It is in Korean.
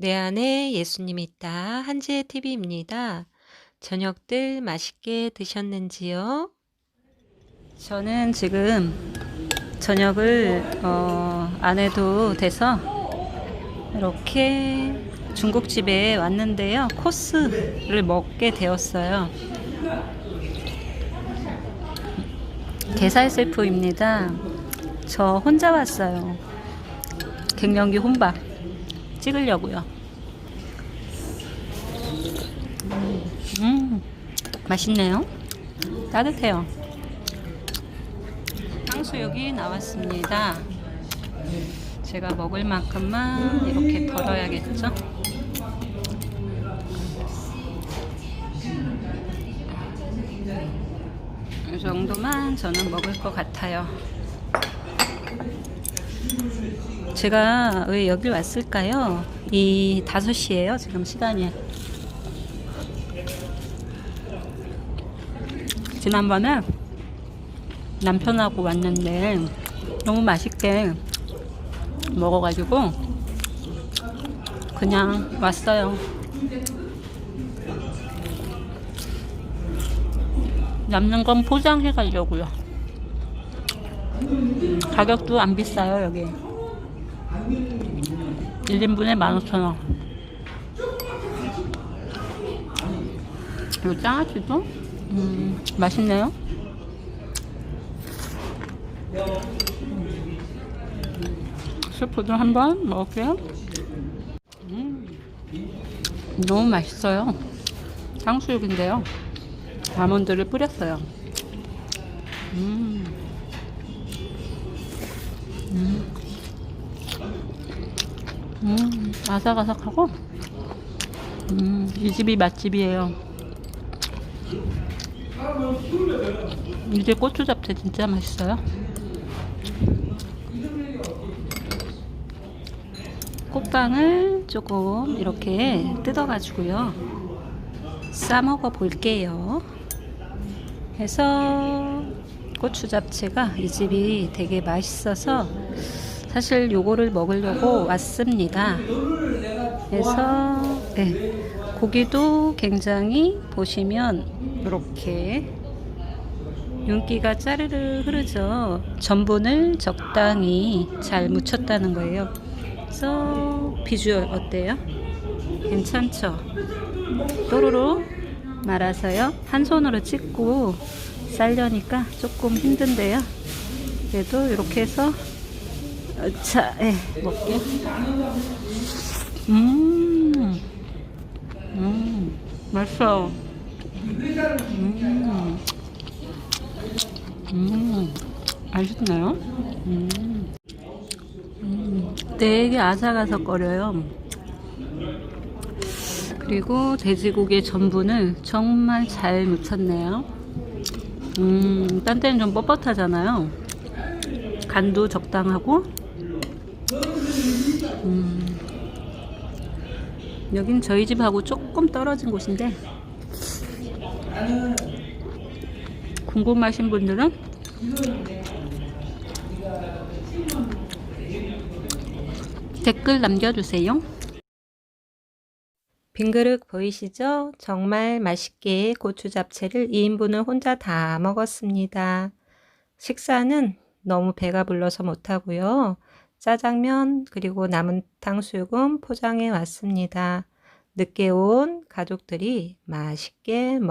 내 안에 예수님이 있다. 한지의 TV입니다. 저녁들 맛있게 드셨는지요? 저는 지금 저녁을 어, 안 해도 돼서 이렇게 중국집에 왔는데요. 코스를 먹게 되었어요. 게살 셀프입니다. 저 혼자 왔어요. 갱년기 혼밥 찍으려고요. 음, 맛있네요. 따뜻해요. 탕수육이 나왔습니다. 제가 먹을 만큼만 이렇게 덜어야겠죠? 이 정도만 저는 먹을 것 같아요. 제가 왜 여기 왔을까요? 이 5시예요, 지금 시간이. 지난번에 남편하고 왔는데 너무 맛있게 먹어가지고 그냥 왔어요. 남는 건 포장해 가려고요. 가격도 안 비싸요, 여기. 1인분에 15,000원. 이 장아찌도 음, 맛있네요. 스프도 한번 먹을게요. 음, 너무 맛있어요. 탕수육인데요. 아몬드를 뿌렸어요. 음. 음. 음, 아삭아삭하고, 음, 이 집이 맛집이에요. 이제 고추 잡채 진짜 맛있어요. 꽃빵을 조금 이렇게 뜯어가지고요. 싸먹어 볼게요. 해서 고추 잡채가 이 집이 되게 맛있어서 사실 요거를 먹으려고 왔습니다. 그래서 네, 고기도 굉장히 보시면 이렇게 윤기가 짜르르 흐르죠. 전분을 적당히 잘 묻혔다는 거예요. 그래서 비주얼 어때요? 괜찮죠? 또르르 말아서요. 한 손으로 찍고 쌀려니까 조금 힘든데요. 그래도 이렇게 해서 어, 자, 예, 먹게. 음, 음, 맛있어. 음, 음, 맛있나요? 음, 음, 되게 아삭아삭거려요. 그리고 돼지고기 전분을 정말 잘 묻혔네요. 음, 딴 때는 좀 뻣뻣하잖아요. 간도 적당하고, 음, 여긴 저희 집하고 조금 떨어진 곳인데, 궁금하신 분들은 댓글 남겨주세요. 빈 그릇 보이시죠? 정말 맛있게 고추 잡채를 2인분을 혼자 다 먹었습니다. 식사는 너무 배가 불러서 못하고요. 짜장면 그리고 남은 탕수육은 포장해 왔습니다. 늦게 온 가족들이 맛있게 먹